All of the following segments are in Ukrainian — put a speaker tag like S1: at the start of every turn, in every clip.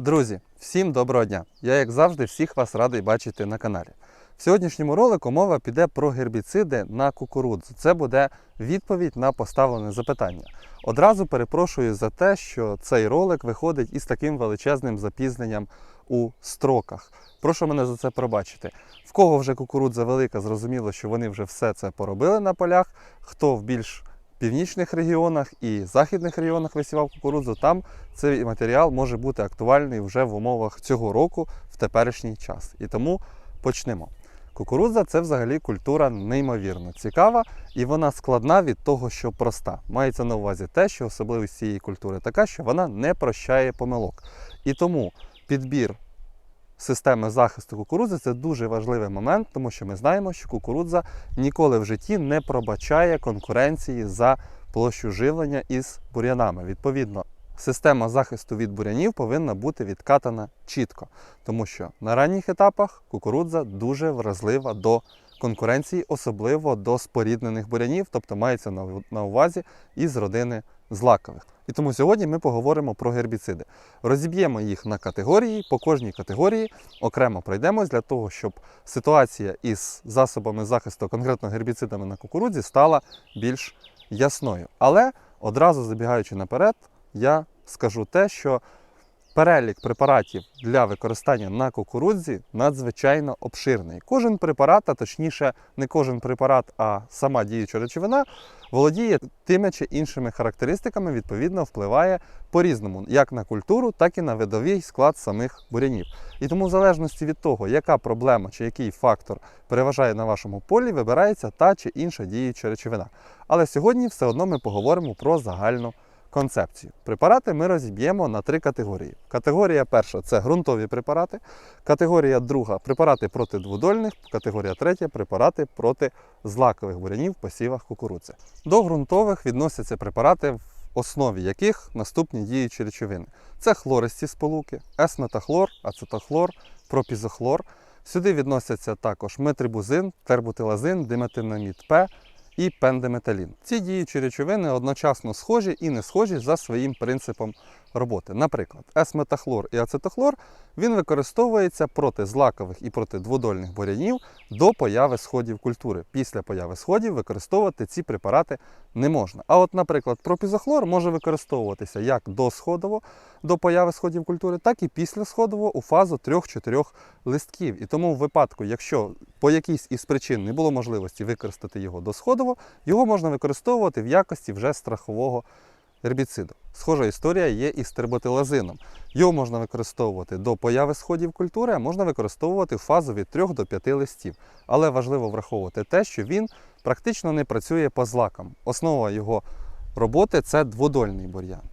S1: Друзі, всім доброго дня! Я, як завжди, всіх вас радий бачити на каналі. В сьогоднішньому ролику мова піде про гербіциди на кукурудзу. Це буде відповідь на поставлене запитання. Одразу перепрошую за те, що цей ролик виходить із таким величезним запізненням у строках. Прошу мене за це пробачити. В кого вже кукурудза велика, зрозуміло, що вони вже все це поробили на полях. Хто в більш північних регіонах і західних регіонах висівав кукурудзу, там цей матеріал може бути актуальний вже в умовах цього року в теперішній час. І тому почнемо. Кукурудза це взагалі культура неймовірно цікава, і вона складна від того, що проста. Мається на увазі те, що особливість цієї культури така, що вона не прощає помилок. І тому підбір системи захисту кукурудзи це дуже важливий момент, тому що ми знаємо, що кукурудза ніколи в житті не пробачає конкуренції за площу живлення із бур'янами. Відповідно, система захисту від бур'янів повинна бути відкатана чітко, тому що на ранніх етапах кукурудза дуже вразлива до конкуренції, особливо до споріднених бур'янів, тобто мається на- увазі із родини злакових. І тому сьогодні ми поговоримо про гербіциди. Розіб'ємо їх на категорії, по кожній категорії окремо пройдемось для того, щоб ситуація із засобами захисту, конкретно гербіцидами на кукурудзі, стала більш ясною. Але одразу забігаючи наперед, я скажу те, що перелік препаратів для використання на кукурудзі надзвичайно обширний. Кожен препарат, а точніше, не кожен препарат, а сама діюча речовина, володіє тими чи іншими характеристиками, відповідно, впливає по-різному, як на культуру, так і на видовий склад самих бурянів. І тому, в залежності від того, яка проблема чи який фактор переважає на вашому полі, вибирається та чи інша діюча речовина. Але сьогодні все одно ми поговоримо про загальну концепцію. Препарати ми розіб'ємо на три категорії. Категорія перша це ґрунтові препарати, категорія друга препарати проти двудольних, категорія третя препарати проти злакових бурянів в посівах кукурудзи. До ґрунтових відносяться препарати, в основі яких наступні діючі речовини. Це хлористі сполуки, есметахлор, ацетахлор, пропізохлор. Сюди відносяться також метрибузин, тербутилазин, диметинамід П і пендеметалін. Ці діючі речовини одночасно схожі і не схожі за своїм принципом роботи. Наприклад, есметахлор і ацетохлор він використовується проти злакових і проти дводольних бурянів до появи сходів культури. Після появи сходів використовувати ці препарати не можна. А от, наприклад, пропізохлор може використовуватися як досходово до появи сходів культури, так і післясходово у фазу 3-4 листків. І тому в випадку, якщо по якійсь із причин не було можливості використати його досходово, його можна використовувати в якості вже страхового гербіциду. Схожа історія є і з терботилазином. Його можна використовувати до появи сходів культури, а можна використовувати в фазу від 3 до 5 листів. Але важливо враховувати те, що він практично не працює по злакам. Основа його роботи це дводольний бур'ян.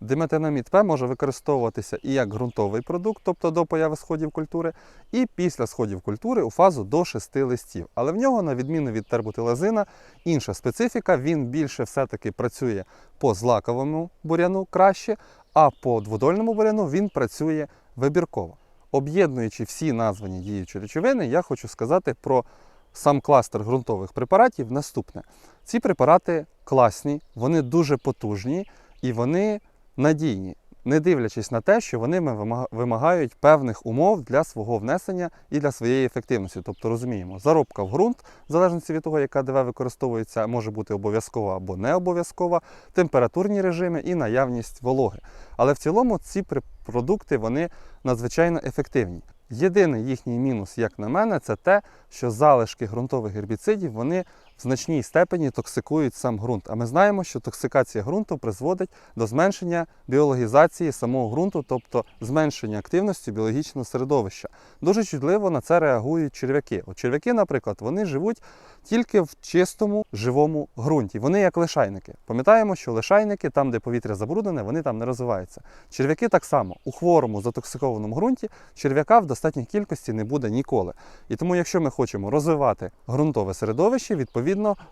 S1: Диметинамід П може використовуватися і як ґрунтовий продукт, тобто до появи сходів культури, і після сходів культури у фазу до 6 листів. Але в нього, на відміну від тербутилазина, інша специфіка. Він більше все-таки працює по злаковому буряну краще, а по дводольному буряну він працює вибірково. Об'єднуючи всі названі діючі речовини, я хочу сказати про сам кластер ґрунтових препаратів. Наступне: ці препарати класні, вони дуже потужні і вони надійні, не дивлячись на те, що вони вимага- вимагають певних умов для свого внесення і для своєї ефективності. Тобто розуміємо, заробка в ґрунт, в залежності від того, яка ДВ використовується, може бути обов'язкова або не обов'язкова, температурні режими і наявність вологи. Але в цілому ці продукти вони надзвичайно ефективні. Єдиний їхній мінус, як на мене, це те, що залишки ґрунтових гербіцидів вони значній степені токсикують сам ґрунт. А ми знаємо, що токсикація ґрунту призводить до зменшення біологізації самого ґрунту, тобто зменшення активності біологічного середовища. Дуже чутливо на це реагують черв'яки. От черв'яки, наприклад, вони живуть тільки в чистому живому ґрунті. Вони як лишайники. Пам'ятаємо, що лишайники, там, де повітря забруднене, вони там не розвиваються. Черв'яки так само у хворому затоксикованому ґрунті черв'яка в достатній кількості не буде ніколи. І тому, якщо ми хочемо розвивати ґрунтове середовище, відповідно,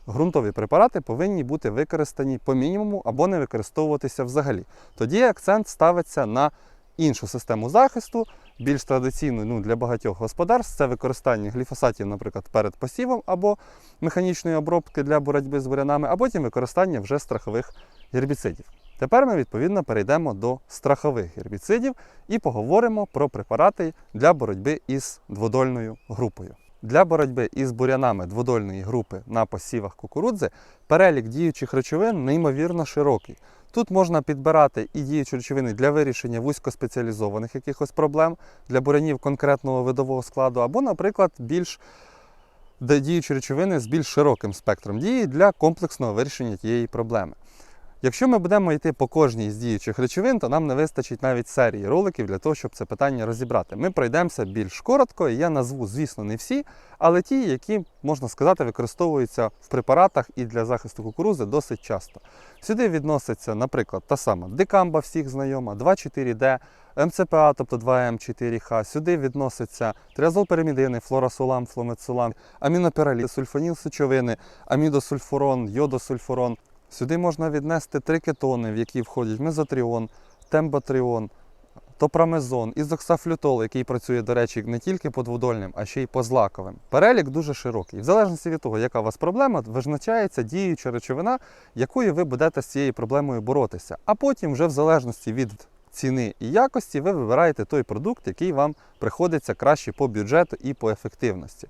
S1: ґрунтові препарати повинні бути використані по мінімуму або не використовуватися взагалі. Тоді акцент ставиться на іншу систему захисту, більш традиційну ну, для багатьох господарств це використання гліфосатів, наприклад, перед посівом або механічної обробки для боротьби з бурянами, а потім використання вже страхових гербіцидів. Тепер ми відповідно перейдемо до страхових гербіцидів і поговоримо про препарати для боротьби із дводольною групою. Для боротьби із бурянами дводольної групи на посівах кукурудзи перелік діючих речовин неймовірно широкий. Тут можна підбирати і діючі речовини для вирішення вузькоспеціалізованих якихось проблем для бурянів конкретного видового складу, або, наприклад, більш діючі речовини з більш широким спектром дії для комплексного вирішення тієї проблеми. Якщо ми будемо йти по кожній з діючих речовин, то нам не вистачить навіть серії роликів для того, щоб це питання розібрати. Ми пройдемося більш коротко, і я назву, звісно, не всі, але ті, які, можна сказати, використовуються в препаратах і для захисту кукурузи досить часто. Сюди відноситься, наприклад, та сама дикамба всіх знайома, 2,4D, МЦПА, тобто 2М4Х. Сюди відноситься триазолперимідини, флорасулам, фломецулам, амінопіраліт, сульфаніл сечовини, амідосульфурон, йодосульфурон. Сюди можна віднести три кетони, в які входять мезотріон, темботріон, топрамезон, ізоксафлютол, який працює, до речі, не тільки по дводольним, а ще й по злаковим. Перелік дуже широкий. В залежності від того, яка у вас проблема, визначається діюча речовина, якою ви будете з цією проблемою боротися. А потім, вже в залежності від ціни і якості, ви вибираєте той продукт, який вам приходиться краще по бюджету і по ефективності.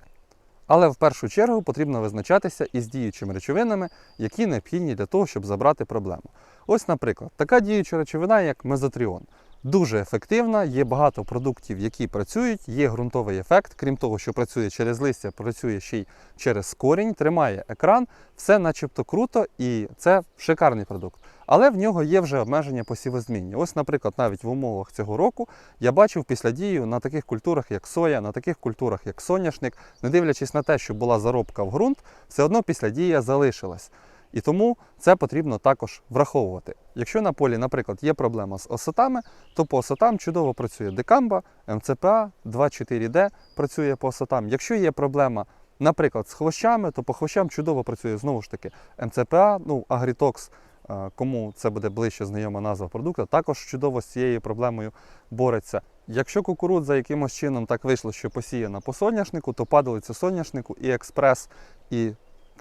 S1: Але в першу чергу потрібно визначатися із діючими речовинами, які необхідні для того, щоб забрати проблему. Ось, наприклад, така діюча речовина, як мезотріон. Дуже ефективна, є багато продуктів, які працюють, є ґрунтовий ефект. Крім того, що працює через листя, працює ще й через корінь, тримає екран, все начебто круто і це шикарний продукт. Але в нього є вже обмеження по сівозмінні. Ось, наприклад, навіть в умовах цього року я бачив після дію на таких культурах, як соя, на таких культурах, як соняшник, не дивлячись на те, що була заробка в ґрунт, все одно після дія залишилась. І тому це потрібно також враховувати. Якщо на полі, наприклад, є проблема з осотами, то по осотам чудово працює декамба, МЦПА, 2,4D працює по осотам. Якщо є проблема, наприклад, з хвощами, то по хвощам чудово працює знову ж таки МЦПА, ну, Агрітокс, е, кому це буде ближче знайома назва продукту, також чудово з цією проблемою бореться. Якщо кукурудза якимось чином так вийшло, що посіяна по соняшнику, то падалиця соняшнику і експрес, і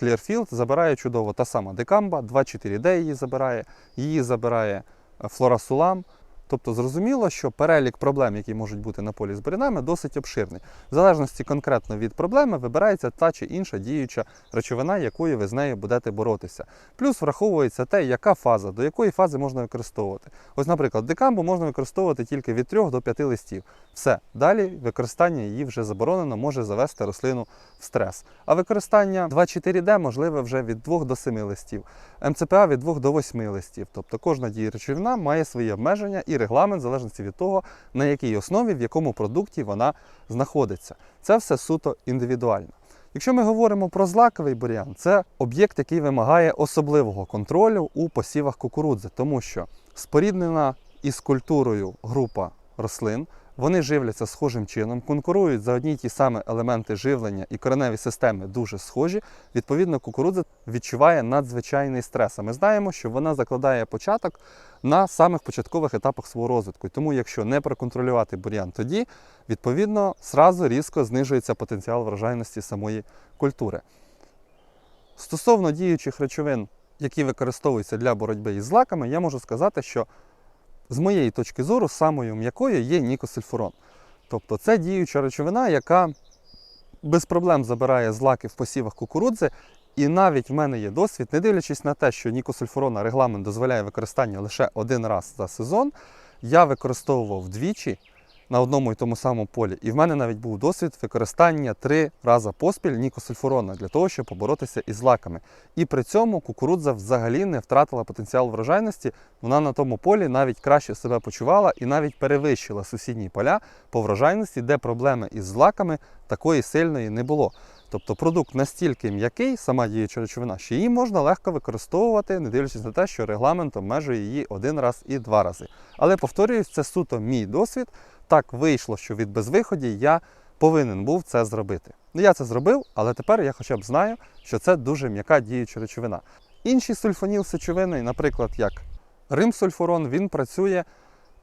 S1: Clearfield забирає чудово та сама декамба, 2,4D її забирає, її забирає е, флорасулам. Тобто зрозуміло, що перелік проблем, які можуть бути на полі з бурянами, досить обширний. В залежності конкретно від проблеми вибирається та чи інша діюча речовина, якою ви з нею будете боротися. Плюс враховується те, яка фаза, до якої фази можна використовувати. Ось, наприклад, декамбу можна використовувати тільки від 3 до 5 листів. Все, далі використання її вже заборонено, може завести рослину в стрес. А використання 2,4D можливе вже від 2 до 7 листів. МЦПА від 2 до 8 листів. Тобто кожна дія речовина має свої обмеження і регламент в залежності від того, на якій основі, в якому продукті вона знаходиться. Це все суто індивідуально. Якщо ми говоримо про злаковий бур'ян, це об'єкт, який вимагає особливого контролю у посівах кукурудзи, тому що споріднена із культурою група рослин, вони живляться схожим чином, конкурують за одні й ті самі елементи живлення і кореневі системи дуже схожі. Відповідно, кукурудза відчуває надзвичайний стрес. А ми знаємо, що вона закладає початок на самих початкових етапах свого розвитку. Тому, якщо не проконтролювати бур'ян, тоді відповідно зразу різко знижується потенціал врожайності самої культури. Стосовно діючих речовин, які використовуються для боротьби із злаками, я можу сказати, що з моєї точки зору, самою м'якою є нікосульфурон. Тобто це діюча речовина, яка без проблем забирає злаки в посівах кукурудзи. І навіть в мене є досвід, не дивлячись на те, що нікосульфурона регламент дозволяє використання лише один раз за сезон, я використовував двічі на одному і тому самому полі. І в мене навіть був досвід використання три рази поспіль нікосульфурона для того, щоб поборотися із лаками. І при цьому кукурудза взагалі не втратила потенціал врожайності. Вона на тому полі навіть краще себе почувала і навіть перевищила сусідні поля по врожайності, де проблеми із злаками такої сильної не було. Тобто продукт настільки м'який, сама діюча речовина, що її можна легко використовувати, не дивлячись на те, що регламент обмежує її один раз і два рази. Але повторююсь, це суто мій досвід. Так вийшло, що від безвиході я повинен був це зробити. Ну, я це зробив, але тепер я хоча б знаю, що це дуже м'яка діюча речовина. Інші сульфоніл сечовини, наприклад, як римсульфурон, він працює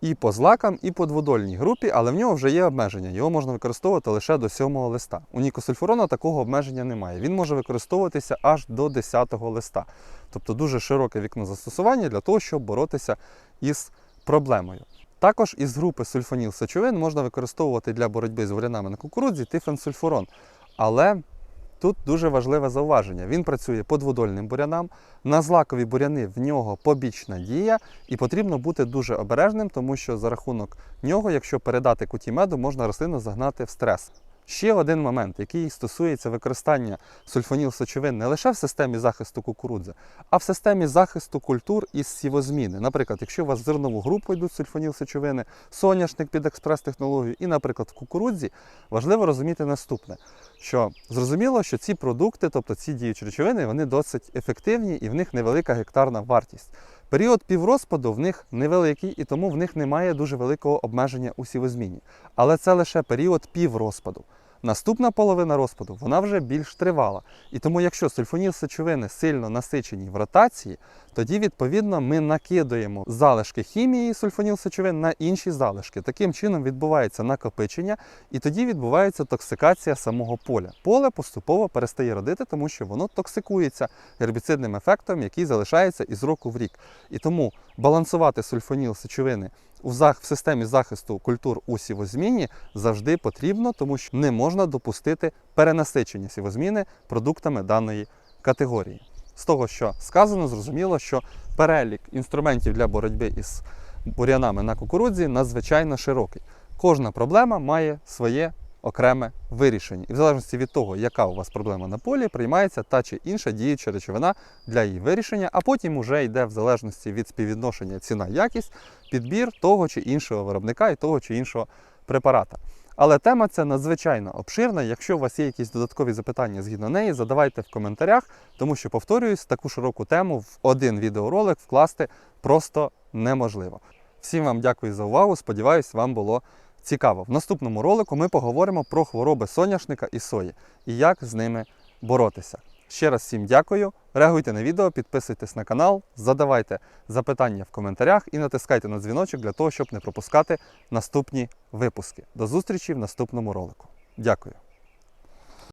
S1: і по злакам, і по дводольній групі, але в нього вже є обмеження. Його можна використовувати лише до 7 листа. У нікосульфурона такого обмеження немає. Він може використовуватися аж до 10 листа. Тобто дуже широке вікно застосування для того, щоб боротися із проблемою. Також із групи сульфоніл сечовин можна використовувати для боротьби з бурянами на кукурудзі тифенсульфурон. Але тут дуже важливе зауваження. Він працює по дводольним бурянам. На злакові буряни в нього побічна дія, і потрібно бути дуже обережним, тому що за рахунок нього, якщо передати куті меду, можна рослину загнати в стрес. Ще один момент, який стосується використання сульфоніл-сечовин не лише в системі захисту кукурудзи, а в системі захисту культур із сівозміни. Наприклад, якщо у вас в зернову групу йдуть сульфоніл-сечовини, соняшник під експрес-технологію, і, наприклад, в кукурудзі, важливо розуміти наступне: що зрозуміло, що ці продукти, тобто ці діючі речовини, вони досить ефективні і в них невелика гектарна вартість. Період піврозпаду в них невеликий, і тому в них немає дуже великого обмеження у сівозміні. Але це лише період піврозпаду. Наступна половина розпаду вона вже більш тривала. І тому, якщо сульфоніл сечовини сильно насичені в ротації, тоді відповідно ми накидуємо залишки хімії сульфоніл сечовин на інші залишки. Таким чином відбувається накопичення, і тоді відбувається токсикація самого поля. Поле поступово перестає родити, тому що воно токсикується гербіцидним ефектом, який залишається із року в рік. І тому балансувати сульфоніл сечовини в системі захисту культур у сівозміні завжди потрібно, тому що не можна допустити перенасичення сівозміни продуктами даної категорії. З того, що сказано, зрозуміло, що перелік інструментів для боротьби із бур'янами на кукурудзі надзвичайно широкий. Кожна проблема має своє окреме вирішення. І в залежності від того, яка у вас проблема на полі, приймається та чи інша діюча речовина для її вирішення, а потім уже йде в залежності від співвідношення ціна-якість підбір того чи іншого виробника і того чи іншого препарата. Але тема ця надзвичайно обширна. Якщо у вас є якісь додаткові запитання згідно неї, задавайте в коментарях, тому що, повторююсь, таку широку тему в один відеоролик вкласти просто неможливо. Всім вам дякую за увагу. Сподіваюсь, вам було цікаво. В наступному ролику ми поговоримо про хвороби соняшника і сої і як з ними боротися. Ще раз всім дякую. Реагуйте на відео, підписуйтесь на канал, задавайте запитання в коментарях і натискайте на дзвіночок для того, щоб не пропускати наступні випуски. До зустрічі в наступному ролику. Дякую.